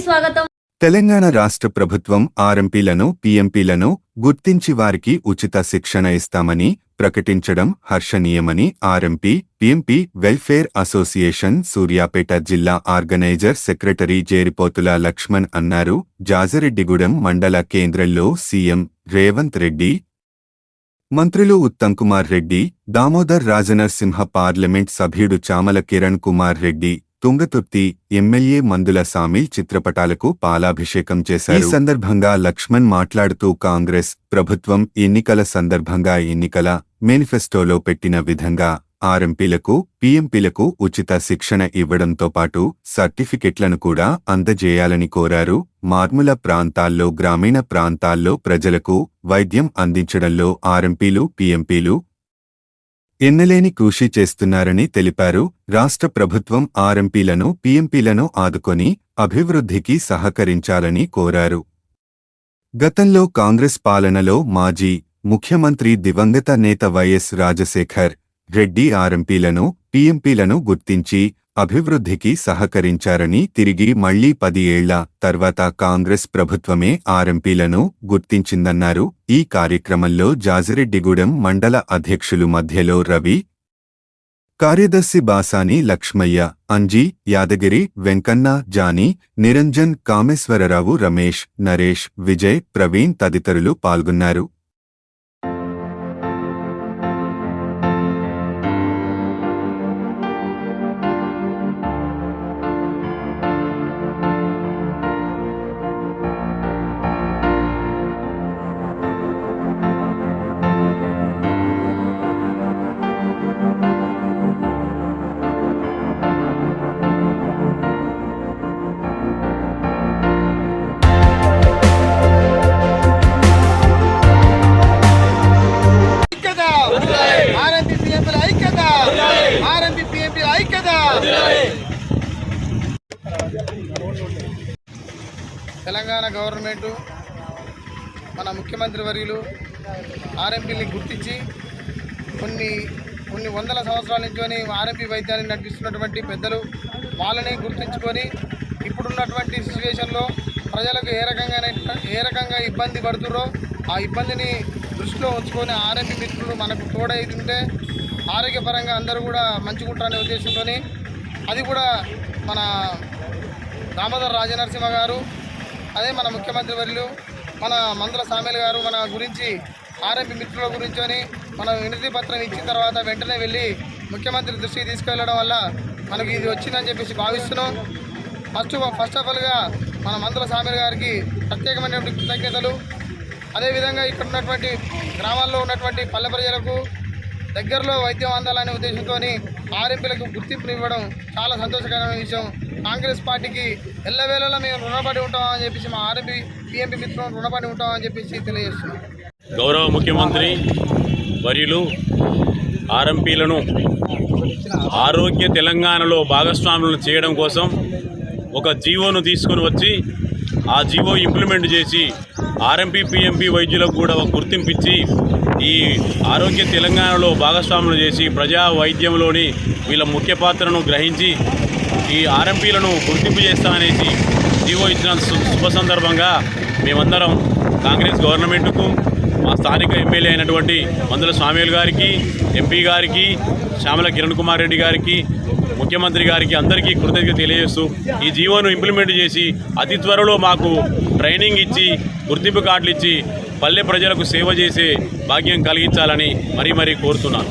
స్వాగతం. తెలంగాణ రాష్ట్ర ప్రభుత్వం ఆర్ఎంపీలను పీఎంపీలను గుర్తించి వారికి ఉచిత శిక్షణ ఇస్తామని ప్రకటించడం హర్షణీయమని RMP PMP welfare association Suryapet జిల్లా ఆర్గనైజర్ సెక్రటరీ జేరిపోతుల లక్ష్మణ్ అన్నారు. జాజరెడ్డిగూడెం మండల కేంద్రంలో సీఎం రేవంత్ రెడ్డి మంత్రులు ఉత్తమ్ కుమార్ రెడ్డి దామోదర్ రాజనరసింహ పార్లమెంట్ సభ్యుడు చామల కిరణ్ కుమార్ రెడ్డి తుంగతుర్తి ఎమ్మెల్యే మందుల సామిల్ చిత్రపటాలకు పాలాభిషేకం చేశారు. ఈ సందర్భంగా లక్ష్మణ్ మాట్లాడుతూ కాంగ్రెస్ ప్రభుత్వం ఎన్నికల సందర్భంగా ఎన్నికల మేనిఫెస్టోలో పెట్టిన విధంగా ఆర్ఎంపీలకు పీఎంపీలకు ఉచిత శిక్షణ ఇవ్వడంతో పాటు సర్టిఫికెట్లను కూడా అందజేయాలని కోరారు. మార్ముల ప్రాంతాల్లో గ్రామీణ ప్రాంతాల్లో ప్రజలకు వైద్యం అందించడంలో ఆర్ఎంపీలు పీఎంపీలు ఎన్నలేని కృషి చేస్తున్నారని తెలిపారు. రాష్ట్ర ప్రభుత్వం ఆర్ఎంపీలను పీఎంపీలను ఆదుకొని అభివృద్ధికి సహకరించాలని కోరారు. గతంలో కాంగ్రెస్ పాలనలో మాజీ ముఖ్యమంత్రి దివంగత నేత వైఎస్ రాజశేఖర్ రెడ్డి ఆర్ఎంపీలను పీఎంపీలను గుర్తించి అభివృద్ధికి సహకరించారని తిరిగి మళ్ళీ పది ఏళ్ళ తర్వాత కాంగ్రెస్ ప్రభుత్వమే ఆర్ఎంపీలను గుర్తించిందన్నారు. ఈ కార్యక్రమంలో జాజిరెడ్డిగూడెం మండల అధ్యక్షులు మధ్యలో రవి కార్యదర్శి బాసాని లక్ష్మయ్య అంజీ యాదగిరి వెంకన్న జానీ నిరంజన్ కామేశ్వరరావు రమేష్ నరేష్ విజయ్ ప్రవీణ్ తదితరులు పాల్గొన్నారు. తెలంగాణ గవర్నమెంట్ మన ముఖ్యమంత్రి వర్యులు ఆర్ఎంపీని గుర్తించి కొన్ని కొన్ని వందల సంవత్సరాల నుంచి ఆర్ఎంపీ వైద్యాన్ని నడిపిస్తున్నటువంటి పెద్దలు వాళ్ళని గుర్తించుకొని ఇప్పుడున్నటువంటి సిచ్యువేషన్లో ప్రజలకు ఏ రకంగా ఏ రకంగా ఇబ్బంది పడుతుర్రో ఆ ఇబ్బందిని దృష్టిలో ఉంచుకొని ఆర్ఎంపీ మిత్రులు మనకు తోడైతుంటే ఆరోగ్యపరంగా అందరూ కూడా మంచిగుంటారనే ఉద్దేశంతో అది కూడా మన దామోదర్ రాజనరసింహ గారు అదే మన ముఖ్యమంత్రి వర్యులు మన మందుల సామేల్ గారు మన గురించి ఆర్ఎంపీ మిత్రుల గురించి అని మనం వినతి పత్రం ఇచ్చిన తర్వాత వెంటనే వెళ్ళి ముఖ్యమంత్రి దృష్టికి తీసుకెళ్ళడం వల్ల మనకి ఇది వచ్చిందని చెప్పేసి భావిస్తున్నాం. ఫస్ట్ ఫస్ట్ ఆఫ్ ఆల్గా మన మందుల సామేల్ గారికి ప్రత్యేకమైనటువంటి కృతజ్ఞతలు. అదేవిధంగా ఇక్కడ ఉన్నటువంటి గ్రామాల్లో ఉన్నటువంటి పల్లె ప్రజలకు దగ్గరలో వైద్యం అందాలనే ఉద్దేశంతో ఆర్ఎంపీలకు గుర్తింపునివ్వడం చాలా సంతోషకరమైన విషయం. కాంగ్రెస్ పార్టీకి ఎల్లవేళలా మేము రుణపడి ఉంటామని చెప్పేసి మా ఆర్ఎంపీ పిఎంపీ మిత్రులు రుణపడి ఉంటామని చెప్పేసి తెలియజేస్తున్నాం. గౌరవ ముఖ్యమంత్రి వర్యులు ఆర్ఎంపీలను ఆరోగ్య తెలంగాణలో భాగస్వాములను చేయడం కోసం ఒక జీవోను తీసుకొని వచ్చి ఆ జీవో ఇంప్లిమెంట్ చేసి ఆర్ఎంపీ పిఎంపీ వైద్యులకు కూడా ఒక గుర్తింపిచ్చి ఈ ఆరోగ్య తెలంగాణలో భాగస్వాములు చేసి ప్రజా వైద్యంలోని వీళ్ళ ముఖ్య పాత్రను గ్రహించి ఈ ఆర్ఎంపీలను గుర్తింపు చేస్తా అనేసి జీవో ఇచ్చిన సు- శుభ సందర్భంగా మేమందరం కాంగ్రెస్ గవర్నమెంట్కు మా స్థానిక ఎమ్మెల్యే అయినటువంటి మందుల స్వామిలు గారికి ఎంపీ గారికి శ్యామల కిరణ్ కుమార్ రెడ్డి గారికి ముఖ్యమంత్రి గారికి అందరికీ కృతజ్ఞత తెలియజేస్తూ ఈ జీవోను ఇంప్లిమెంట్ చేసి అతి త్వరలో మాకు ట్రైనింగ్ ఇచ్చి గుర్తింపు కార్డులు ఇచ్చి పల్లె ప్రజలకు సేవ చేసే భాగ్యం కలిగించాలని మరీ మరీ కోరుతున్నాను.